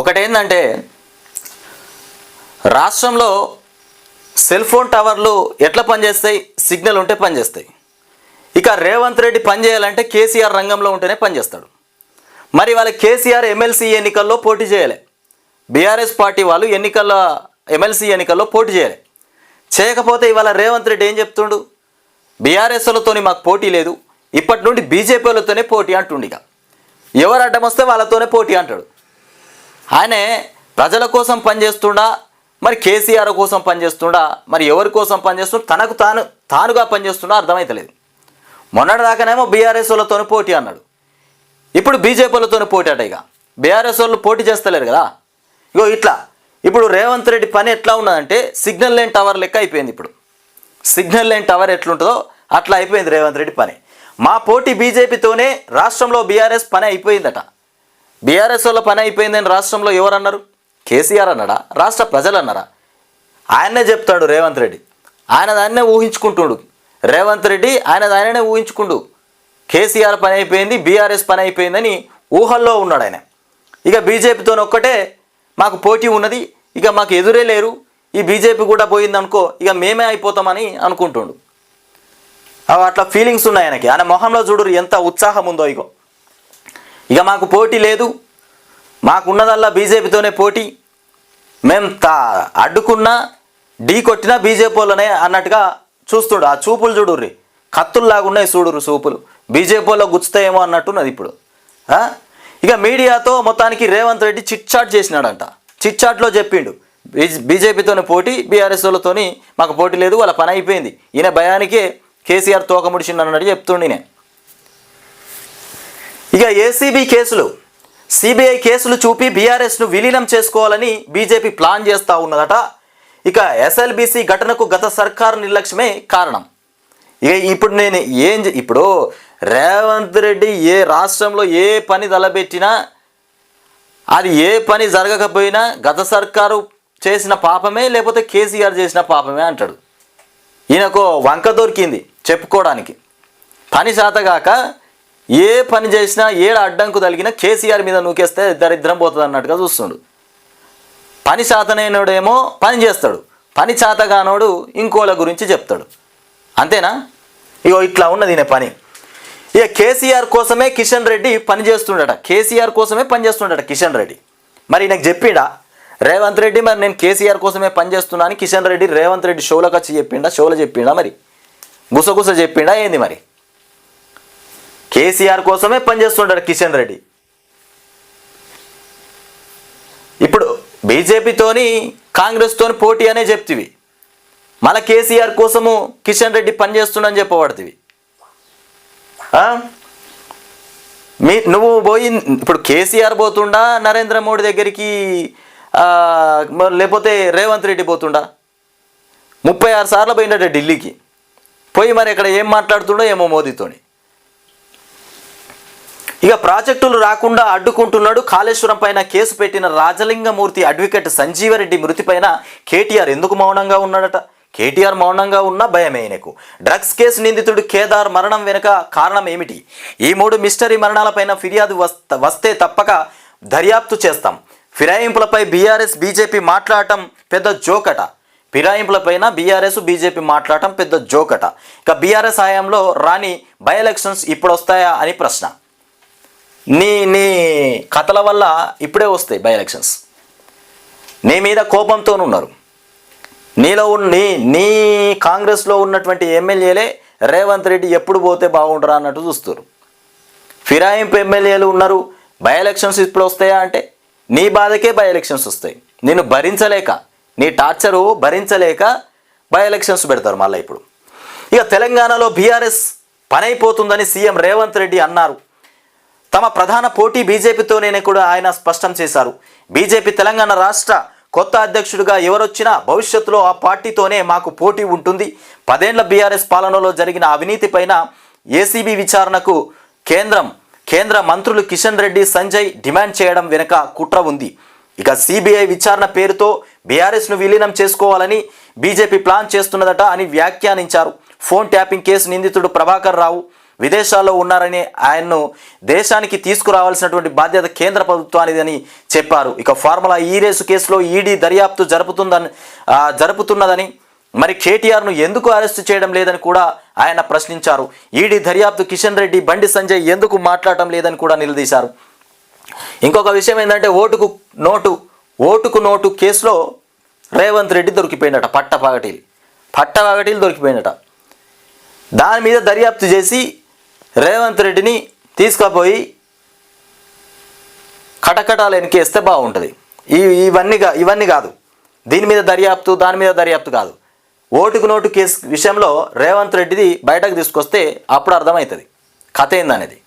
ఒకటేందంటే రాష్ట్రంలో cell phone టవర్లు ఎట్లా పనిచేస్తాయి? సిగ్నల్ ఉంటే పనిచేస్తాయి. ఇక రేవంత్ రెడ్డి పనిచేయాలంటే కేసీఆర్ రంగంలో ఉంటేనే పనిచేస్తాడు. మరి వాళ్ళ కేసీఆర్ ఎమ్మెల్సీ ఎన్నికల్లో పోటీ చేయాలి. బీఆర్ఎస్ పార్టీ వాళ్ళు ఎన్నికల్లో ఎమ్మెల్సీ ఎన్నికల్లో పోటీ చేయలే. చేయకపోతే ఇవాళ రేవంత్ రెడ్డి ఏం చెప్తుండు? బీఆర్ఎస్లతోని మాకు పోటీ లేదు. ఇప్పటి నుండి బీజేపీలతోనే పోటీ అంటుండు ఇక. ఎవరు అడ్డం వస్తే వాళ్ళతోనే పోటీ అంటాడు. ఆయనే ప్రజల కోసం పనిచేస్తుండా మరి కేసీఆర్ కోసం పనిచేస్తుండా మరి ఎవరి కోసం పనిచేస్తుండ తనకు తాను తానుగా పనిచేస్తుండా అర్థమైతలేదు. మొన్నటిదాకానేమో బీఆర్ఎస్ వాళ్ళతోనే పోటీ అన్నాడు. ఇప్పుడు బీజేపీలతోనే పోటీ అట ఇక. బీఆర్ఎస్ వాళ్ళు పోటీ చేస్తలేరు కదా. ఇగో ఇట్లా ఇప్పుడు రేవంత్ రెడ్డి పని ఎట్లా ఉన్నదంటే సిగ్నల్ లేని టవర్ లెక్క అయిపోయింది ఇప్పుడు. సిగ్నల్ లేని టవర్ ఎట్లుంటుందో అట్లా అయిపోయింది రేవంత్ రెడ్డి పని. మా పోటీ బీజేపీతోనే రాష్ట్రంలో బీఆర్ఎస్ పని అయిపోయిందట. బీఆర్ఎస్ వాళ్ళ పని అయిపోయిందని రాష్ట్రంలో ఎవరన్నారు? కేసీఆర్ అన్నాడా? రాష్ట్ర ప్రజలు అన్నారా? ఆయన్నే చెప్తాడు రేవంత్ రెడ్డి. ఆయన దాన్నే ఊహించుకుంటుండు. రేవంత్ రెడ్డి ఆయన దానినే ఊహించుకుండు. కేసీఆర్ పని అయిపోయింది బీఆర్ఎస్ పని అయిపోయిందని ఊహల్లో ఉన్నాడు ఆయన. ఇక బీజేపీతో ఒక్కటే మాకు పోటీ ఉన్నది ఇక మాకు ఎదురే లేరు. ఈ బీజేపీ కూడా పోయిందనుకో ఇక మేమే అయిపోతామని అనుకుంటుండు. అవి అట్లా ఫీలింగ్స్ ఉన్నాయి ఆయనకి. ఆయన మొహంలో చూడు ఎంత ఉత్సాహం ఉందో ఇగో. ఇక మాకు పోటీ లేదు. మాకున్నదల్లా బీజేపీతోనే పోటీ. మేము తా అడ్డుకున్నా ఢీ కొట్టినా బీజేపీ వాళ్ళనే అన్నట్టుగా చూస్తుడు. ఆ చూపులు చూడుర్రి. కత్తుల్లాగా ఉన్నాయి చూపులు. బీజేపీ వాళ్ళు గుచ్చుతాయేమో అన్నట్టున్నది ఇప్పుడు. ఇక మీడియాతో మొత్తానికి రేవంత్ రెడ్డి చిట్చాట్ చేసినాడంట. చిట్చాట్లో చెప్పిండు. బీజ బీజేపీతోనే పోటీ బీఆర్ఎస్ వాళ్ళతోని మాకు పోటీ లేదు వాళ్ళ పని అయిపోయింది. ఈయన భయానికే కేసీఆర్ తోక ముడిచిండు అన్నట్టు చెప్తుండి నేను ఇక ఏసీబీ కేసులు. సిబిఐ కేసులు చూపి బీఆర్ఎస్ను విలీనం చేసుకోవాలని బీజేపీ ప్లాన్ చేస్తూ ఉన్నదట. ఇక ఎస్ఎల్బీసీ ఘటనకు గత సర్కారు నిర్లక్ష్యమే కారణం. ఇక ఇప్పుడు నేను ఏం చే- ఇప్పుడు రేవంత్ రెడ్డి ఏ రాష్ట్రంలో ఏ పని తలబెట్టినా అది ఏ పని జరగకపోయినా గత సర్కారు చేసిన పాపమే లేకపోతే కేసీఆర్ చేసిన పాపమే అంటాడు. ఈయనకు వంక దొరికింది చెప్పుకోవడానికి. పని శాతగాక ఏ పని చేసినా ఏడ అడ్డంకు తగిలినా కేసీఆర్ మీద నూకేస్తే దరిద్రం పోతుంది అన్నట్టుగా చూస్తుండు. పని శాతనైనడేమో పని చేస్తాడు. పని చేతగానోడు ఇంకోళ్ళ గురించి చెప్తాడు. అంతేనా? ఇగో ఇట్లా ఉన్నది ఈయన పని. ఇక కేసీఆర్ కోసమే కిషన్ రెడ్డి పని చేస్తుండట. కేసీఆర్ కోసమే పని చేస్తుండట కిషన్ రెడ్డి. మరి ఈయనకు చెప్పిండా? రేవంత్ రెడ్డి మరి నేను కేసీఆర్ కోసమే పని చేస్తున్నాను కిషన్ రెడ్డి రేవంత్ రెడ్డి షోలకు వచ్చి చెప్పిండా? షోలో చెప్పిండా మరి? గుసగుస చెప్పిండా ఏంది మరి? కేసీఆర్ కోసమే పనిచేస్తుంటాడు కిషన్ రెడ్డి. ఇప్పుడు బీజేపీతోని కాంగ్రెస్తోని పోటీ అనే చెప్తివి. మళ్ళీ కేసీఆర్ కోసము కిషన్ రెడ్డి పనిచేస్తుండని చెప్పబడుతుంది మీ నువ్వు పోయి ఇప్పుడు కేసీఆర్ పోతుండా నరేంద్ర మోడీ దగ్గరికి మరి లేకపోతే రేవంత్ రెడ్డి పోతుండా? ముప్పై ఆరు సార్లు పోయినట్టు ఢిల్లీకి. పోయి మరి ఇక్కడ ఏం మాట్లాడుతుండో ఏమో మోదీతోని. ఇక ప్రాజెక్టులు రాకుండా అడ్డుకుంటున్నాడు కాళేశ్వరం పైన కేసు పెట్టిన రాజలింగమూర్తి అడ్వకేట్ సంజీవరెడ్డి మృతిపైన కేటీఆర్ ఎందుకు మౌనంగా ఉన్నాడట? కేటీఆర్ మౌనంగా ఉన్న భయమే ఆయనకు డ్రగ్స్ కేసు నిందితుడు కేదార్ మరణం వెనుక కారణం ఏమిటి? ఈ మూడు మిస్టరీ మరణాలపైన ఫిర్యాదు వస్త వస్తే తప్పక దర్యాప్తు చేస్తాం. ఫిరాయింపులపై బీఆర్ఎస్ బీజేపీ మాట్లాడటం పెద్ద జోకట. ఫిరాయింపులపైన బీఆర్ఎస్ బీజేపీ మాట్లాడటం పెద్ద జోకట. ఇక బీఆర్ఎస్ హయాంలో రాని బై ఎలక్షన్స్ ఇప్పుడు వస్తాయా అని ప్రశ్న. నీ నీ కథల వల్ల ఇప్పుడే వస్తాయి బై ఎలక్షన్స్ నీ మీద కోపంతో ఉన్నారు. నీలో ఉన్న నీ నీ కాంగ్రెస్లో ఉన్నటువంటి ఎమ్మెల్యేలే రేవంత్ రెడ్డి ఎప్పుడు పోతే బాగుండరా అన్నట్టు చూస్తారు ఫిరాయింపు ఎమ్మెల్యేలు ఉన్నారు బై ఎలక్షన్స్ ఇప్పుడు వస్తాయా అంటే నీ బాధకే బై ఎలక్షన్స్ వస్తాయి. నేను భరించలేక నీ టార్చరు భరించలేక బై ఎలక్షన్స్ పెడతారు మళ్ళీ ఇప్పుడు. ఇక తెలంగాణలో బీఆర్ఎస్ పనైపోతుందని సీఎం రేవంత్ రెడ్డి అన్నారు. తమ ప్రధాన పోటీ బీజేపీతోనే కూడా ఆయన స్పష్టం చేశారు. బీజేపీ తెలంగాణ రాష్ట్ర కొత్త అధ్యక్షుడిగా ఎవరొచ్చినా భవిష్యత్తులో ఆ పార్టీతోనే మాకు పోటీ ఉంటుంది. పదేళ్ళ బీఆర్ఎస్ పాలనలో జరిగిన అవినీతిపైన ఏసీబీ విచారణకు కేంద్రం కేంద్ర మంత్రులు కిషన్ రెడ్డి సంజయ్ డిమాండ్ చేయడం వెనుక కుట్ర ఉంది. ఇక సిబిఐ విచారణ పేరుతో బీఆర్ఎస్ను విలీనం చేసుకోవాలని బీజేపీ ప్లాన్ చేస్తున్నదట అని వ్యాఖ్యానించారు. ఫోన్ ట్యాపింగ్ కేసు నిందితుడు ప్రభాకర్ రావు. విదేశాల్లో ఉన్నారని ఆయన్ను దేశానికి తీసుకురావాల్సినటువంటి బాధ్యత కేంద్ర ప్రభుత్వానిదని చెప్పారు. ఇక ఫార్ములా ఈ రేసు కేసులో ఈడీ దర్యాప్తు జరుపుతుందని జరుపుతున్నదని మరి కేటీఆర్ను ఎందుకు అరెస్టు చేయడం లేదని కూడా ఆయన ప్రశ్నించారు. ఈడీ దర్యాప్తు కిషన్ రెడ్డి బండి సంజయ్ ఎందుకు మాట్లాడటం లేదని కూడా నిలదీశారు. ఇంకొక విషయం ఏంటంటే ఓటుకు నోటు ఓటుకు నోటు కేసులో రేవంత్ రెడ్డి దొరికిపోయినట పట్టపగటీలు. పట్టపగటీలు దొరికిపోయినట దాని మీద దర్యాప్తు చేసి రేవంత్ రెడ్డిని తీసుకుపోయి కటకటాలు ఎనికేస్తే బాగుంటుంది. ఈ ఇవన్నీ కా- ఇవన్నీ కాదు. దీని మీద దర్యాప్తు దాని మీద దర్యాప్తు కాదు. ఓటుకు నోటు కేసు విషయంలో రేవంత్ రెడ్డిది బయటకు తీసుకొస్తే అప్పుడు అర్థమవుతుంది. కథ ఏందనేది?